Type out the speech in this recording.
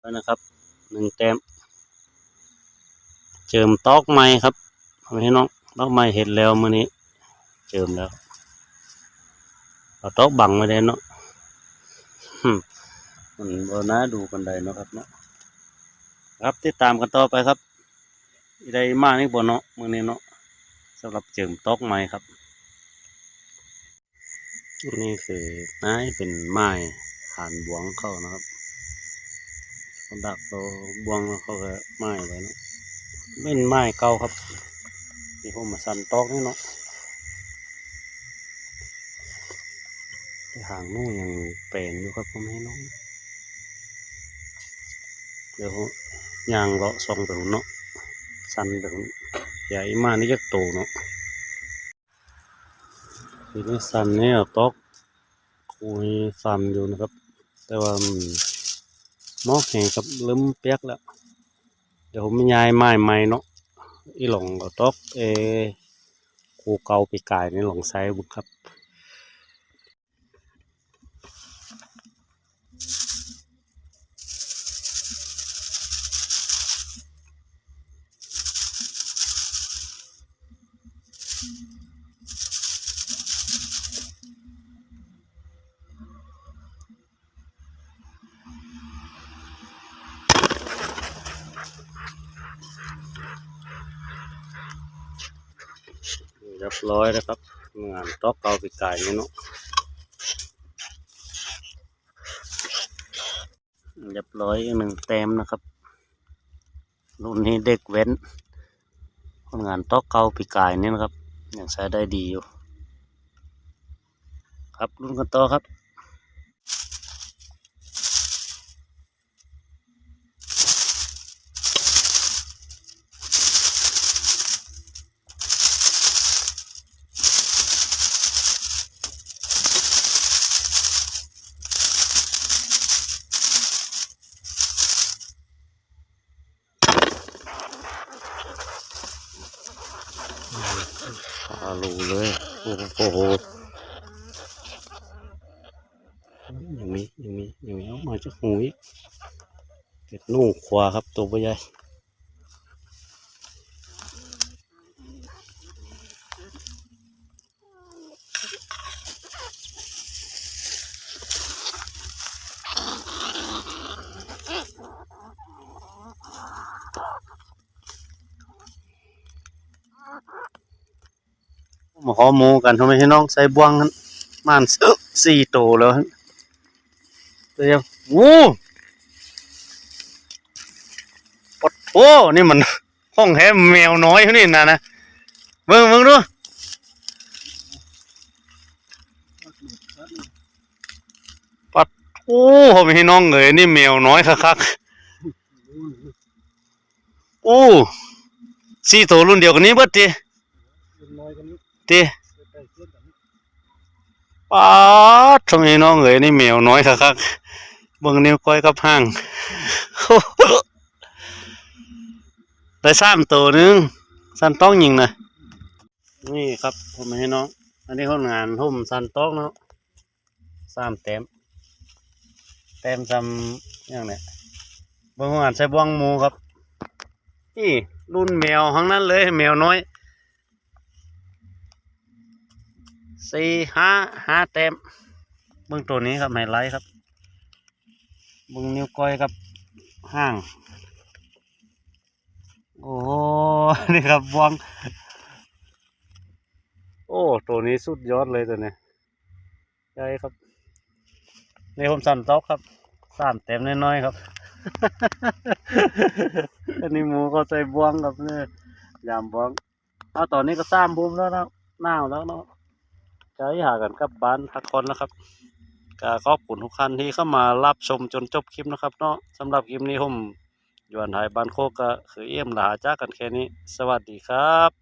แล้วนะครับหนึ่งแต้มเจิมตอกไม้ครับเอาไปให้น้องตอกไม้เห็ดแล้วมื้อนี้ เจิมแล้วเอาตอกบังไว้ได้เนาะมันบ่น่าดูกันได้เนาะครับเนาะครับติดตามกันต่อไปครับอีได้มากนี่บ่เนาะมื้อนี้เนาะสำหรับเจิมตอกไม้ครับ นี่คือไม้เป็นไม้หานบวงเข้านะครับ เขาดักเราบวงเขาก็ไม้ไว้เนาะเป็นไม้เก่าครับที่ผมมาสั่นตอกนี่เนาะที่หางนู่นยังเปลนอยู่ครับผมให้น้องเดี๋ยวยางเลาะซองไปหุ่นเนาะสั่นไปหุ่นใหญ่มากนี่จะโตเนาะทีนี้สั่นเนี่ยตอกคุยสั่นอยู่นะครับ แต่ว่า มอกแห้งกับลืมเปียกแล้ว เดี๋ยวผมย้ายไม้ใหม่เนาะอีหลงก็ตอกเอคูเกาปีกายในหลงไซบุครับ เรียบร้อยนะครับงานตอกเกาปีกายนี่เนาะเรียบร้อยอีกหนึ่งเต็มนะครับ รุ่นนี้เด็กเว้นคนงานตอกเกาปีกายนี่นะครับยังใช้ได้ดีอยู่ ครับรุ่นกันต่อครับาลูเลยโอ้โหยังมียังมียังมีออกมาจากหูอีกเป็ดนู่ขวาครับตัวใหญ่ มาขอหมูกันทำไมให้น้องใส่บ่วงนั้นม่านเออสี่โตวแล้วครับเดี๋ยวโอ้ปดโอ้นี่มันห้องแฮมแมวน้อยเขานี่นะนะเบิ่งเบิ่งดูปัดโอ้ผมให้น้องเอ๋ยนี่แมวน้อยคักๆโอ้สี่ตัวรุ่นเดียวกันนี้เบิดทีน้ อยกันนี้ทีใกล้เคียงกันนี้ป๊าดทำไมน้องเอ๋ยนี่แมวน้อยคักๆเบิ่งนิ้วก้อยกับห้างได้สามตัวหนึงสันต้องยิงนะนี่ครับผมให้น้อง อันนี้คนงานหุ่มสันต้องเนาะสามเต็มเต็มซ้ำอย่างเนี้ยเบิ่งงานใส่บ้วงมูครับนี่รุ่นแมวทั้งนั้นเลยแมวน้อย สี่ห้าห้าเต็มเบิ่งตัวนี้ครับไฮไลท์ครับเบิ่งนิ้วก้อยกับห้าง โอ้นี่ครับบวง โอ้ตัวนี้สุดยอดเลยตัวนี้ใช่ครับนี่ผมสั่นต๊อกครับสามเต็มน้อยๆครับ อันนี้หมูก็ใส่บวงครับเนี่ยยามบวงเอาตอนนี้ก็สามภูมิแล้วนะหนาวแล้วเนาะ ใจหากันกับบ้านพักผ่อนแล้วครับก็ขอบคุณทุกท่านที่เข้ามารับชมจนจบคลิปนะครับเนาะสำหรับคลิปนี้ผมยวนไทยบ้านโคกก็คือเอี่ยมหลาจ้ากันแค่นี้ สวัสดีครับ